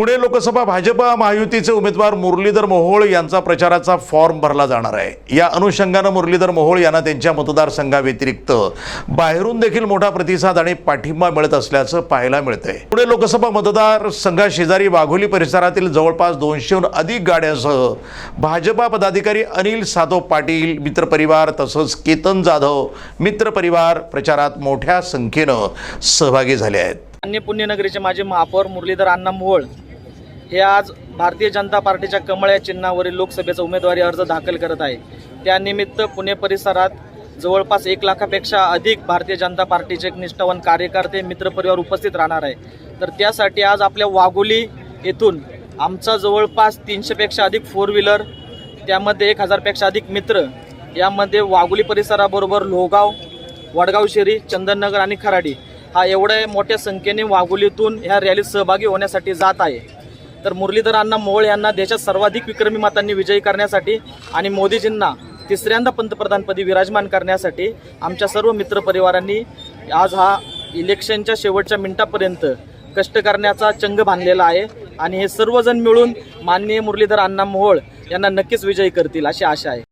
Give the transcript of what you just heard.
पुणे लोकसभा भाजपा महायुतीचे उमेदवार मुरलीधर मोहोळ यांचा प्रचाराचा फॉर्म भरला जाणार आहे. या अनुषंगानं मुरलीधर मोहोळ यांना त्यांच्या मतदारसंघाव्यतिरिक्त बाहेरून देखील मोठा प्रतिसाद आणि पाठिंबा मिळत असल्याचं पाहायला मिळतंय. पुणे लोकसभा मतदारसंघाशेजारी वाघोली परिसरातील जवळपास दोनशेहून अधिक गाड्यांसह भाजपा पदाधिकारी अनिल साधव पाटील मित्रपरिवार तसंच केतन जाधव मित्रपरिवार प्रचारात मोठ्या संख्येनं सहभागी झाले आहेत. अन्य पुण्यनगरीचे माजी महापौर मुरलीधर अण्णा मोहोळ हे आज भारतीय जनता पार्टीच्या कमळ या चिन्हावरील लोकसभेचा उमेदवारी अर्ज दाखल करत आहे. त्यानिमित्त पुणे परिसरात जवळपास एक लाखापेक्षा अधिक भारतीय जनता पार्टीचे एक निष्ठावान कार्यकर्ते मित्रपरिवार उपस्थित राहणार आहे. तर त्यासाठी आज आपल्या वाघोली येथून आमचा जवळपास तीनशेपेक्षा अधिक फोर व्हीलर त्यामध्ये एक हजारपेक्षा अधिक मित्र यामध्ये वाघोली परिसराबरोबर लोहगाव वडगाव शेरी चंदननगर आणि खराडी हा एवढ्या मोठ्या संख्येने वाघोलीतून ह्या रॅलीत सहभागी होण्यासाठी जात आहे. तर मुरलीधर अण्णा मोहोळ यांना देशात सर्वाधिक विक्रमी मतांनी विजयी करण्यासाठी आणि मोदीजींना तिसऱ्यांदा पंतप्रधानपदी विराजमान करण्यासाठी आमच्या सर्व मित्रपरिवारांनी आज हा इलेक्शनच्या शेवटच्या मिनिटापर्यंत कष्ट करण्याचा चंग बांधलेला आहे. आणि हे सर्वजण मिळून माननीय मुरलीधर अण्णा मोहोळ यांना नक्कीच विजयी करतील अशी आशा आहे.